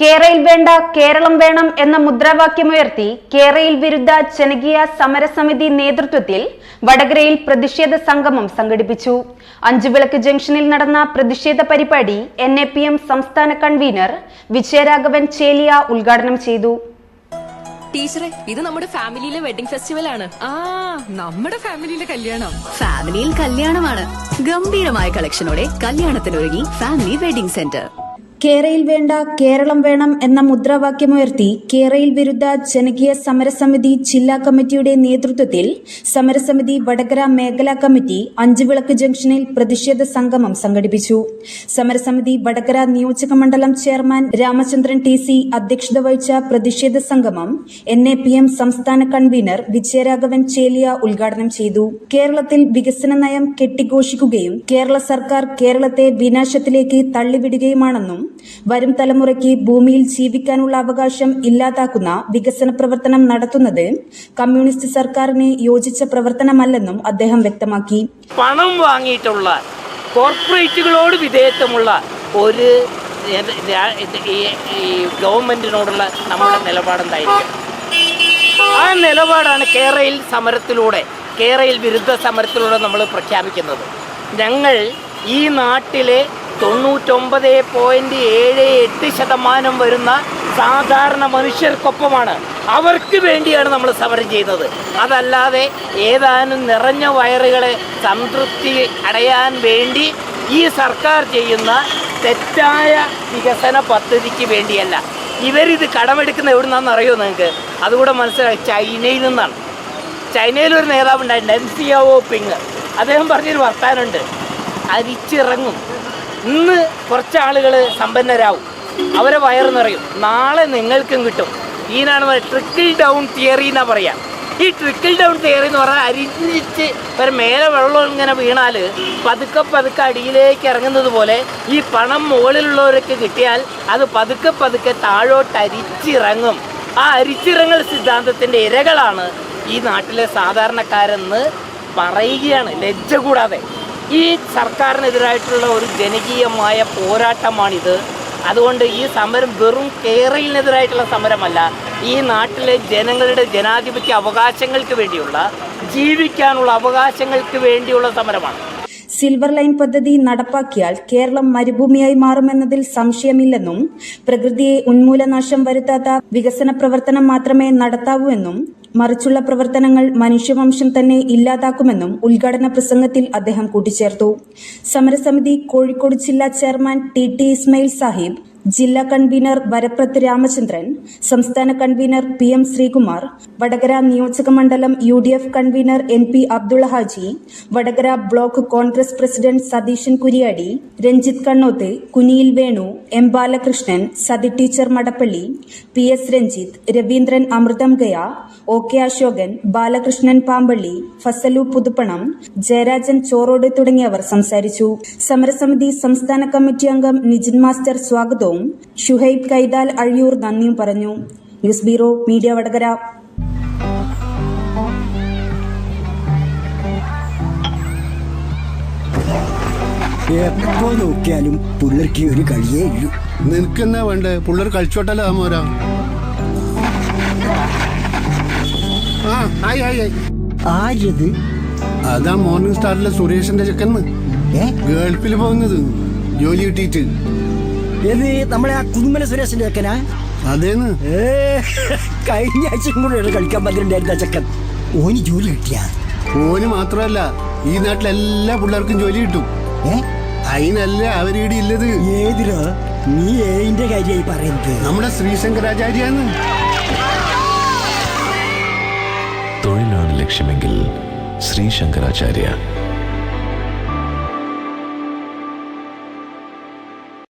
കേരയിൽ വേണ്ട കേരളം വേണം എന്ന മുദ്രാവാക്യമുയർത്തി കേരയിൽ വിരുദ്ധ ജനകീയ സമരസമിതി നേതൃത്വത്തിൽ വടകരയിൽ പ്രതിഷേധ സംഗമം സംഘടിപ്പിച്ചു. അഞ്ചുവിളക്ക് ജംഗ്ഷനിൽ നടന്ന പ്രതിഷേധ പരിപാടി എൻ എ പി എം സംസ്ഥാന കൺവീനർ വിജയരാഘവൻ ചേലിയ ഉദ്ഘാടനം ചെയ്തു. ടീച്ചറെ ഇത് നമ്മുടെ ഫാമിലിയിലെ വെഡിംഗ് ഫെസ്റ്റിവൽ ആണ്. ആ നമ്മുടെ ഫാമിലിയിലെ കല്യാണം. ഫാമിലിയിൽ കല്യാണമാണ്. ഗംഭീരമായ കളക്ഷനോടെ കല്യാണത്തിനൊരുങ്ങി ഫാമിലി വെഡിംഗ് സെന്റർ. കേരയിൽ വേണ്ട കേരളം വേണം എന്ന മുദ്രാവാക്യമുയർത്തി കേരയിൽ വിരുദ്ധ ജനകീയ സമരസമിതി ജില്ലാ കമ്മിറ്റിയുടെ നേതൃത്വത്തിൽ സമരസമിതി വടകര മേഖലാ കമ്മിറ്റി അഞ്ചുവിളക്ക് ജംഗ്ഷനിൽ പ്രതിഷേധ സംഗമം സംഘടിപ്പിച്ചു. സമരസമിതി വടകര നിയോജക മണ്ഡലം ചെയർമാൻ രാമചന്ദ്രൻ ടി സി അധ്യക്ഷത വഹിച്ച പ്രതിഷേധ സംഗമം എൻ എ പി എം സംസ്ഥാന കൺവീനർ വിജയരാഘവൻ ചേലിയ ഉദ്ഘാടനം ചെയ്തു. കേരളത്തിൽ വികസന നയം കെട്ടിഘോഷിക്കുകയും കേരള സർക്കാർ കേരളത്തെ വിനാശത്തിലേക്ക് തള്ളിവിടുകയുമാണെന്നും വരും തലമുറയ്ക്ക് ഭൂമിയിൽ ജീവിക്കാനുള്ള അവകാശം ഇല്ലാതാക്കുന്ന വികസന പ്രവർത്തനം നടത്തുന്നത് കമ്മ്യൂണിസ്റ്റ് സർക്കാരിന് യോജിച്ച പ്രവർത്തനമല്ലെന്നും അദ്ദേഹം വ്യക്തമാക്കി. പണം വാങ്ങിയിട്ടുള്ള കോർപ്പറേറ്റുകളോട് വിധേയത്വമുള്ള ഒരു ഗവൺമെന്റിനോടുള്ള നമ്മുടെ നിലപാടെന്തായിരിക്കും? ആ നിലപാടാണ് കേരളയിൽ സമരത്തിലൂടെ കേരളയിൽ വിരുദ്ധ സമരത്തിലൂടെ നമ്മൾ പ്രഖ്യാപിക്കുന്നത്. ഞങ്ങൾ ഈ നാട്ടിലെ തൊണ്ണൂറ്റൊമ്പത് പോയിന്റ് ഏഴ് എട്ട് ശതമാനം വരുന്ന സാധാരണ മനുഷ്യർക്കൊപ്പമാണ്. അവർക്ക് വേണ്ടിയാണ് നമ്മൾ സമരം ചെയ്യുന്നത്. അതല്ലാതെ ഏതാനും നിറഞ്ഞ വയറുകളെ സംതൃപ്തി അടയാൻ വേണ്ടി ഈ സർക്കാർ ചെയ്യുന്ന തെറ്റായ വികസന പദ്ധതിക്ക് വേണ്ടിയല്ല. ഇവരിത് കടമെടുക്കുന്ന എവിടെ നിന്നാണെന്ന് അറിയോ നിങ്ങൾക്ക്? അതുകൂടെ മനസ്സിലായി. ചൈനയിൽ നിന്നാണ്. ചൈനയിൽ ഒരു നേതാവ് ഉണ്ടായിട്ടുണ്ട് എൻ സി ഒ പിങ്. അദ്ദേഹം പറഞ്ഞൊരു വർത്താനുണ്ട് അരിച്ചിറങ്ങും. ഇന്ന് കുറച്ച് ആളുകൾ സമ്പന്നരാവും. അവരെ വയറ് നിറയും. നാളെ നിങ്ങൾക്കും കിട്ടും. ഈനാണ് ട്രിക്കിൾ ഡൗൺ തിയറി എന്നാ പറയാ. ഈ ട്രിക്കിൾ ഡൗൺ തിയറി എന്ന് പറഞ്ഞാൽ അരിഞ്ഞിച്ച് ഒരു മേലെ വെള്ളം ഇങ്ങനെ വീണാൽ പതുക്കെ പതുക്കെ അടിയിലേക്ക് ഇറങ്ങുന്നത് പോലെ ഈ പണം മുകളിലുള്ളവരൊക്കെ കിട്ടിയാൽ അത് പതുക്കെ പതുക്കെ താഴോട്ട് അരിച്ചിറങ്ങും. ആ അരിച്ചിറങ്ങൽ സിദ്ധാന്തത്തിന്റെ ഇരകളാണ് ഈ നാട്ടിലെ സാധാരണക്കാരെന്ന് പറയുകയാണ്. ലജ്ജ കൂടാതെ. ഈ സർക്കാരിനെതിരായിട്ടുള്ള ഒരു ജനകീയമായ പോരാട്ടമാണിത്. അതുകൊണ്ട് ഈ സമരം വെറും കേരളത്തിനെതിരായിട്ടുള്ള സമരമല്ല ഈ നാട്ടിലെ ജനങ്ങളുടെ ജനാധിപത്യ അവകാശങ്ങൾക്ക് വേണ്ടിയുള്ള ജീവിക്കാനുള്ള അവകാശങ്ങൾക്ക് വേണ്ടിയുള്ള സമരമാണ്. സിൽവർ ലൈൻ പദ്ധതി നടപ്പാക്കിയാൽ കേരളം മരുഭൂമിയായി മാറുമെന്നതിൽ സംശയമില്ലെന്നും പ്രകൃതിയെ ഉന്മൂലനാശം വരുത്താത്ത വികസന പ്രവർത്തനം മാത്രമേ നടത്താവൂ എന്നും മറിച്ചുള്ള പ്രവർത്തനങ്ങൾ മനുഷ്യവംശം തന്നെ ഇല്ലാതാക്കുമെന്നും ഉദ്ഘാടന പ്രസംഗത്തിൽ അദ്ദേഹം കൂട്ടിച്ചേർത്തു. സമരസമിതി കോഴിക്കോട് ജില്ലാ chairman T T Ismail Sahib ജില്ലാ കൺവീനർ വരപ്രത്ത് രാമചന്ദ്രൻ സംസ്ഥാന convener P M Sreekumar Vadakara നിയോജക മണ്ഡലം U D F convener N P Abdulla Haji Vadakara block Congress president Satheeshan Kuriyadi Ranjith Kannoth Kuniyil Venu M Balakrishnan Sathi teacher Madappally P S Ranjith Raveendran Amritham Gaya O K Asokan Balakrishnan Pampally Fasalu Puthuppanam Jayarajan Chorode തുടങ്ങിയവർ സംസാരിച്ചു. സമരസമിതി സംസ്ഥാന committee അംഗം Nizhyn master സ്വാഗതവും ഷുഹൈബ് കൈതാൽ അഴിയൂർ നന്ദിയും പറഞ്ഞു. News bureau media Vadakara. എപ്പോ നോക്കിയാലും പുള്ളർക്ക് ഒരു കളിയേ ഇല്ലു. നിനക്കെന്നാ വേണ്ടേ? പുള്ളർ കളിച്ചോട്ടല്ലോ മോരാ? ആ ആയി ആയി ഹായ് ആര്യത് അതാ മോർണിംഗ് സ്റ്റാറിലെ സുരേഷിന്റെ ചെക്കന്ന് ഗേൾഫിൽ ഗൾഫിൽ പോകുന്നത്. ജോലി കിട്ടിയിട്ട്. ഏത് നമ്മളെ ആ കുതുമല സുരേഷിന്റെ ചെക്കനാ? അതേന്ന്? ഏ കഴിഞ്ഞ ആഴ്ചയും കൂടെ കളിക്കാൻ പന്ത്രണ്ടായിരുന്ന ചെക്കൻ. ഓന് ജോലി കിട്ടിയ? ഓന് മാത്രമല്ല ഈ നാട്ടിലെ എല്ലാ പിള്ളേർക്കും ജോലി കിട്ടും. ഏ? അതിനല്ല അവരീടെ ഇല്ലത്. ഏതിരോ നീ ഏതിന്റെ കാര്യമായി പറയുന്നത്. നമ്മുടെ ശ്രീശങ്കരാചാര്യാന്ന്. തൊഴിലാണ് ലക്ഷ്യമെങ്കിൽ ശ്രീ ശങ്കരാചാര്യ